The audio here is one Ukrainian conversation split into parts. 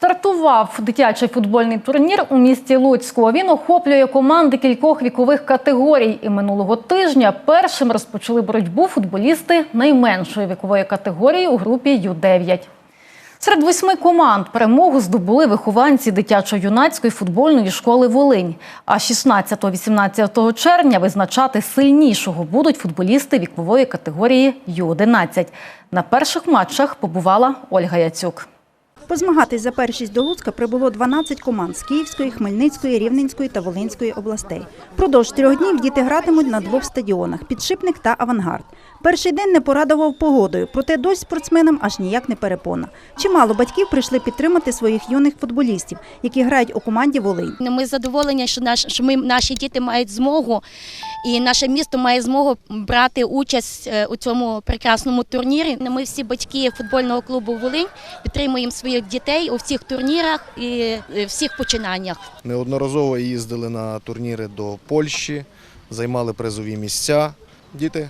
Стартував дитячий футбольний турнір у місті Луцьку. Він охоплює команди кількох вікових категорій. І минулого тижня першим розпочали боротьбу футболісти найменшої вікової категорії у групі Ю-9. Серед восьми команд перемогу здобули вихованці дитячо-юнацької футбольної школи Волинь. А 16-18 червня визначати сильнішого будуть футболісти вікової категорії Ю-11. На перших матчах побувала Ольга Яцюк. Позмагатись за першість до Луцька прибуло 12 команд з Київської, Хмельницької, Рівненської та Волинської областей. Продовж трьох днів діти гратимуть на двох стадіонах – «Підшипник» та «Авангард». Перший день не порадував погодою, проте дощ спортсменам аж ніяк не перепона. Чимало батьків прийшли підтримати своїх юних футболістів, які грають у команді «Волинь». Ми задоволені, що наш що ми наші діти мають змогу, і наше місто має змогу брати участь е, у цьому прекрасному турнірі. Ми всі батьки футбольного клубу Волинь підтримуємо своїх дітей у всіх турнірах і е, всіх починаннях. Неодноразово їздили на турніри до Польщі, займали призові місця. Діти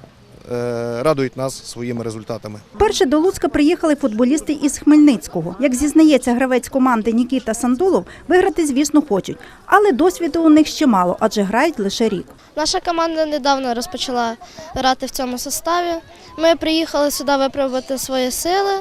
радують нас своїми результатами. Перше до Луцька приїхали футболісти із Хмельницького. Як зізнається гравець команди Нікіта Сандулов, виграти, звісно, хочуть. Але досвіду у них ще мало, адже грають лише рік. Наша команда недавно розпочала грати в цьому составі. Ми приїхали сюди випробувати свої сили.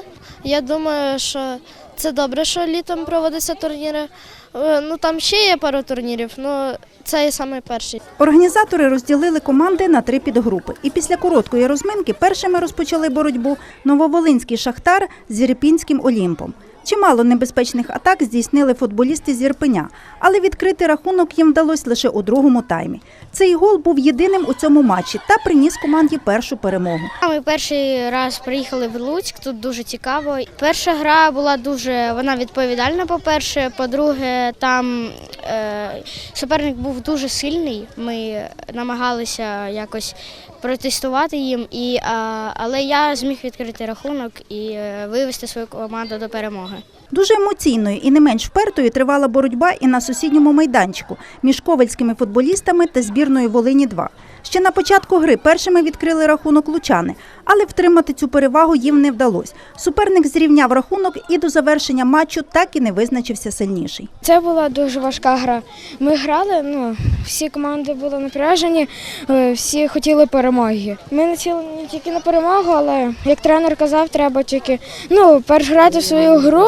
Я думаю, що це добре, що літом проводяться турніри. Е, Ну там ще є пару турнірів, ну це є саме перший. Організатори розділили команди на три підгрупи. І після короткої розминки першими розпочали боротьбу Нововолинський Шахтар з Ірпінським Олімпом. Чимало небезпечних атак здійснили футболісти з Ірпеня, але відкрити рахунок їм вдалося лише у другому таймі. Цей гол був єдиним у цьому матчі та приніс команді першу перемогу. Ми перший раз приїхали в Луцьк, тут дуже цікаво. Перша гра була дуже вона відповідальна. По-перше, по-друге, там е, суперник був дуже сильний. Ми намагалися якось протестувати їм, і, а, але я зміг відкрити рахунок і е, вивести свою команду до перемоги. Дуже емоційною і не менш впертою тривала боротьба і на сусідньому майданчику між ковальськими футболістами та збірною Волині 2 Ще на початку гри першими відкрили рахунок лучани, але втримати цю перевагу їм не вдалося. Суперник зрівняв рахунок і до завершення матчу так і не визначився сильніший. Це була дуже важка гра. Ми грали, ну всі команди були напряжені, е, всі хотіли перемоги. Ми націлені тільки на перемогу, але як тренер казав, треба тільки ну, перш грати в свою гру,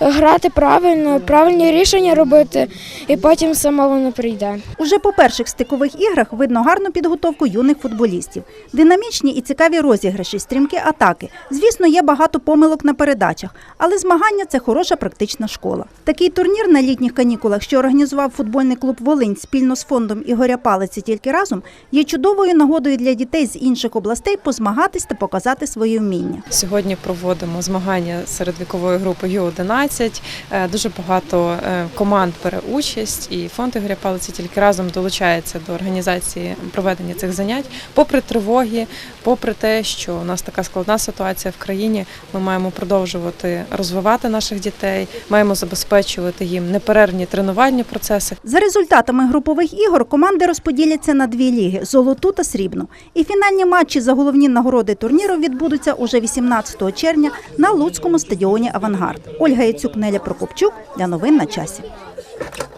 грати правильно, правильні рішення робити, і потім сама воно прийде. Уже по перших стикових іграх видно гарну підготовку юних футболістів. Динамічні і цікаві розіграші, стрімкі атаки. Звісно, є багато помилок на передачах, але змагання це хороша практична школа. Такий турнір на літніх канікулах, що організував футбольний клуб Волинь спільно з фондом Ігоря Палиці тільки разом, є чудовою нагодою для дітей з інших областей позмагатись та показати свої вміння. Сьогодні проводимо змагання серед вікової групи Ю-11. Е, Дуже багато е, команд бере участь, і фонд Ігоря Палиці тільки разом долучається до організації проведення цих занять. Попри тривоги, попри те, що у нас така складна ситуація в країні, ми маємо продовжувати розвивати наших дітей, маємо забезпечувати їм неперервні тренувальні процеси. За результатами групових ігор команди розподіляться на дві ліги золоту та срібну. І фінальні матчі за головні нагороди турніру відбудуться уже 18 червня на Луцькому стадіоні Авангард. Ольга Яцюк, Неля Прокопчук для новин на часі.